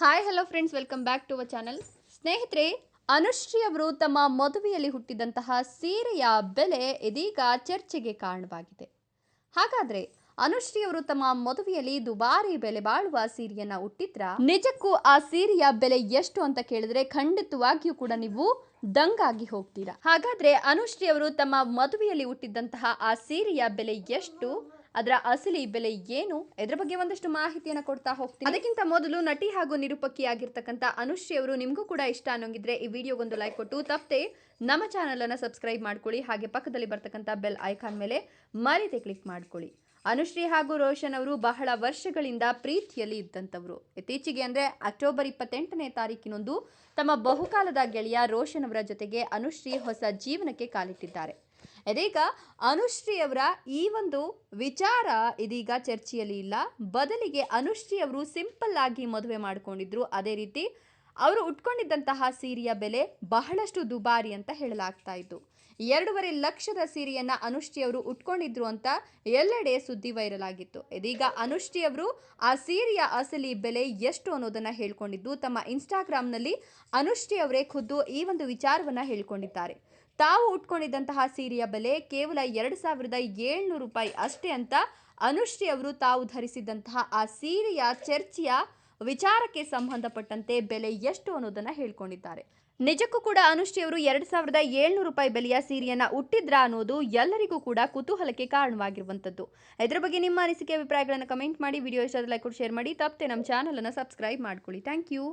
Hi hello friends welcome back to our channel ಸ್ನೇಹಿತರೆ, ಅನುಶ್ರೀ ಅವರು ತಮ್ಮ ಮದುವೆಯಲ್ಲಿ ಹುಟ್ಟಿದಂತಹ ಸೀರೆಯ ಬೆಲೆ ಇದೀಗ ಚರ್ಚೆಗೆ ಕಾರಣವಾಗಿದೆ. ಹಾಗಾದ್ರೆ ಅನುಶ್ರೀ ಅವರು ತಮ್ಮ ಮದುವೆಯಲ್ಲಿ ದುಬಾರಿ ಬೆಲೆ ಬಾಳುವ ಸೀರೆಯನ್ನ ಹುಟ್ಟಿದ್ರ ನಿಜಕ್ಕೂ ಆ ಸೀರೆಯ ಬೆಲೆ ಎಷ್ಟು ಅಂತ ಕೇಳಿದ್ರೆ ಖಂಡಿತವಾಗಿಯೂ ಕೂಡ ನೀವು ದಂಗಾಗಿ ಹೋಗ್ತೀರಾ. ಹಾಗಾದ್ರೆ ಅನುಶ್ರೀ ಅವರು ತಮ್ಮ ಮದುವೆಯಲ್ಲಿ ಹುಟ್ಟಿದ್ದಂತಹ ಆ ಸೀರೆಯ ಬೆಲೆ ಎಷ್ಟು? ಅದರ ಅಸಲಿ ಬೆಲೆ ಏನು? ಇದರ ಬಗ್ಗೆ ಒಂದಷ್ಟು ಮಾಹಿತಿಯನ್ನು ಕೊಡ್ತಾ ಹೋಗ್ತೀನಿ. ಅದಕ್ಕಿಂತ ಮೊದಲು ನಟಿ ಹಾಗೂ ನಿರೂಪಕಿಯಾಗಿರ್ತಕ್ಕಂಥ ಅನುಶ್ರೀ ಅವರು ನಿಮಗೂ ಕೂಡ ಇಷ್ಟ ಅನ್ನೋಂಗಿದ್ರೆ ಈ ವಿಡಿಯೋಗೊಂದು ಲೈಕ್ ಕೊಟ್ಟು, ತಪ್ಪದೆ ನಮ್ಮ ಚಾನಲ್ ಅನ್ನು ಸಬ್ಸ್ಕ್ರೈಬ್ ಮಾಡ್ಕೊಳ್ಳಿ. ಹಾಗೆ ಪಕ್ಕದಲ್ಲಿ ಬರ್ತಕ್ಕಂಥ ಬೆಲ್ ಐಕಾನ್ ಮೇಲೆ ಮರೀದೆ ಕ್ಲಿಕ್ ಮಾಡ್ಕೊಳ್ಳಿ. ಅನುಶ್ರೀ ಹಾಗೂ ರೋಷನ್ ಅವರು ಬಹಳ ವರ್ಷಗಳಿಂದ ಪ್ರೀತಿಯಲ್ಲಿ ಇದ್ದಂಥವ್ರು. ಇತ್ತೀಚೆಗೆ ಅಂದ್ರೆ ಅಕ್ಟೋಬರ್ ಇಪ್ಪತ್ತೆಂಟನೇ ತಾರೀಕಿನೊಂದು ತಮ್ಮ ಬಹುಕಾಲದ ಗೆಳೆಯ ರೋಷನ್ ಅವರ ಜೊತೆಗೆ ಅನುಶ್ರೀ ಹೊಸ ಜೀವನಕ್ಕೆ ಕಾಲಿಟ್ಟಿದ್ದಾರೆ. ಇದೀಗ ಅನುಶ್ರೀ ಅವರ ಈ ಒಂದು ವಿಚಾರ ಇದೀಗ ಚರ್ಚೆಯಲ್ಲಿ ಇಲ್ಲ. ಬದಲಿಗೆ ಅನುಶ್ರೀ ಅವರು ಸಿಂಪಲ್ ಆಗಿ ಮದುವೆ ಮಾಡಿಕೊಂಡಿದ್ರು. ಅದೇ ರೀತಿ ಅವರು ಉಟ್ಕೊಂಡಿದ್ದಂತಹ ಸೀರೆಯ ಬೆಲೆ ಬಹಳಷ್ಟು ದುಬಾರಿ ಅಂತ ಹೇಳಲಾಗ್ತಾ ಇತ್ತು. ಎರಡೂವರೆ ಲಕ್ಷದ ಸೀರೆಯನ್ನು ಅನುಷ್ಠಿಯವರು ಉಟ್ಕೊಂಡಿದ್ರು ಅಂತ ಎಲ್ಲೆಡೆ ಸುದ್ದಿ ವೈರಲ್ ಆಗಿತ್ತು ಇದೀಗ ಅನುಷ್ಠಿಯವರು ಆ ಸೀರೆಯ ಅಸಲಿ ಬೆಲೆ ಎಷ್ಟು ಅನ್ನೋದನ್ನ ಹೇಳ್ಕೊಂಡಿದ್ದು ತಮ್ಮ ಇನ್ಸ್ಟಾಗ್ರಾಮ್ನಲ್ಲಿ ಅವರೇ ಖುದ್ದು ಈ ಒಂದು ವಿಚಾರವನ್ನ ಹೇಳ್ಕೊಂಡಿದ್ದಾರೆ. ತಾವು ಉಟ್ಕೊಂಡಿದ್ದಂತಹ ಸೀರೆಯ ಬೆಲೆ ಕೇವಲ ಎರಡು ಸಾವಿರದ ಏಳ್ನೂರು ರೂಪಾಯಿ ಅಷ್ಟೇ ಅಂತ ಅನುಶ್ರೀ ಅವರು ತಾವು ಧರಿಸಿದಂತಹ ಆ ಸೀರೆಯ ಚರ್ಚೆಯ ವಿಚಾರಕ್ಕೆ ಸಂಬಂಧಪಟ್ಟಂತೆ ಬೆಲೆ ಎಷ್ಟು ಅನ್ನೋದನ್ನ ಹೇಳ್ಕೊಂಡಿದ್ದಾರೆ. ನಿಜಕ್ಕೂ ಕೂಡ ಅನುಶ್ರೀ ಅವರು ಎರಡು ಸಾವಿರದ ಏಳ್ನೂರು ರೂಪಾಯಿ ಬೆಲೆಯ ಸೀರೆಯನ್ನ ಉಟ್ಟಿದ್ರ ಅನ್ನೋದು ಎಲ್ಲರಿಗೂ ಕೂಡ ಕುತೂಹಲಕ್ಕೆ ಕಾರಣವಾಗಿರುವಂಥದ್ದು. ಇದರ ಬಗ್ಗೆ ನಿಮ್ಮ ಅನಿಸಿಕೆ, ಅಭಿಪ್ರಾಯಗಳನ್ನು ಕಮೆಂಟ್ ಮಾಡಿ ವಿಡಿಯೋ ಇಷ್ಟ ಲೈಕ್ ಕೊಟ್ಟು ಶೇರ್ ಮಾಡಿ. ತಪ್ಪದೆ ನಮ್ಮ ಚಾನಲನ್ನು ಸಬ್ಸ್ಕ್ರೈಬ್ ಮಾಡ್ಕೊಳ್ಳಿ. Thank you